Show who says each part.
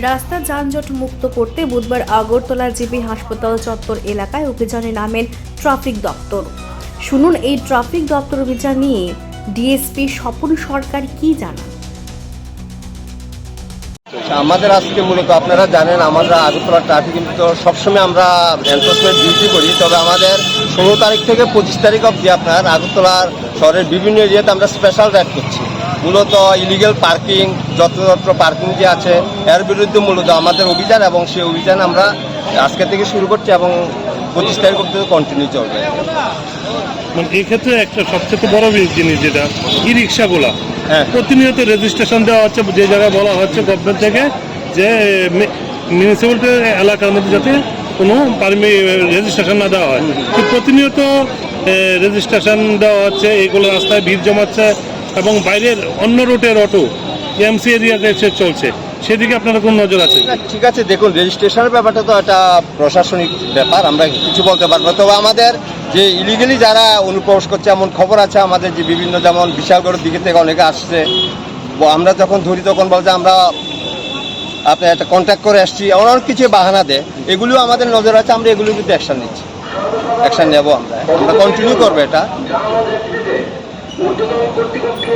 Speaker 1: রাস্তা যানজট মুক্ত করতে বুধবার আগরতলা জিবি হাসপাতাল চত্বর এলাকায় অভিযানে নামেন ট্রাফিক দপ্তর। শুনুন এই ট্রাফিক দপ্তর অভিযান নিয়ে ডিএসপি স্বপন সরকার কি জানান?
Speaker 2: আমাদের আজকে মূলত আপনারা জানেন, আমরা আগরতলা ট্রাফিক তো সবসময় আমরা এনফোর্সমেন্ট ডিউটি করি, তবে আমাদের ষোলো তারিখ থেকে পঁচিশ তারিখ অবধি আপনার আগরতলার শহরের বিভিন্ন এরিয়াতে আমরা স্পেশাল রাইড করছি। মূলত ইলিগেল পার্কিং যত্রতত্র পার্কিং যে আছে এর বিরুদ্ধে মূলত আমাদের অভিযান এবং সেই অভিযান আমরা আজকে থেকে শুরু করছি এবং পঁচিশ তারিখ অবধি কন্টিনিউ চলবে।
Speaker 3: মানে এই ক্ষেত্রে একটা সবচেয়ে বড় জিনিস যেটা ই রিক্সাগুলা
Speaker 2: হ্যাঁ।
Speaker 3: প্রতিনিয়ত রেজিস্ট্রেশন দেওয়া হচ্ছে যে জায়গায় বলা হচ্ছে গভর্নমেন্ট থেকে যে মিউনিসিপ্যালিটি এলাকার মধ্যে যাতে কোনো পারমি রেজিস্ট্রেশন না দেওয়া হয়। প্রতিনিয়ত রেজিস্ট্রেশন দেওয়া হচ্ছে এগুলো রাস্তায় ভিড় জমাচ্ছে এবং বাইরের অন্য রুটের অটো এমসি এরিয়াতে এসে চলছে, সেদিকে আপনারা কোন নজর আছে?
Speaker 2: ঠিক আছে, দেখুন রেজিস্ট্রেশনের ব্যাপারটা তো একটা প্রশাসনিক ব্যাপার, আমরা কিছু বলতে পারব। তবে আমাদের যে ইলিগেলি যারা অনুপ্রবেশ করছে, এমন খবর আছে, আমাদের যে বিভিন্ন যেমন বিশালগড়ের দিকে থেকে অনেকে আসছে আমরা যখন ধরি তখন বলছে আমরা আপনি একটা কন্ট্যাক্ট করে আসছি অনেক কিছু বাহানা দেয়। এগুলিও আমাদের নজর আছে, আমরা এগুলো কিন্তু অ্যাকশন নিচ্ছি। অ্যাকশন নেব আমরা। আমরা কন্টিনিউ করব এটা। উর্ধতন কর্তৃপক্ষ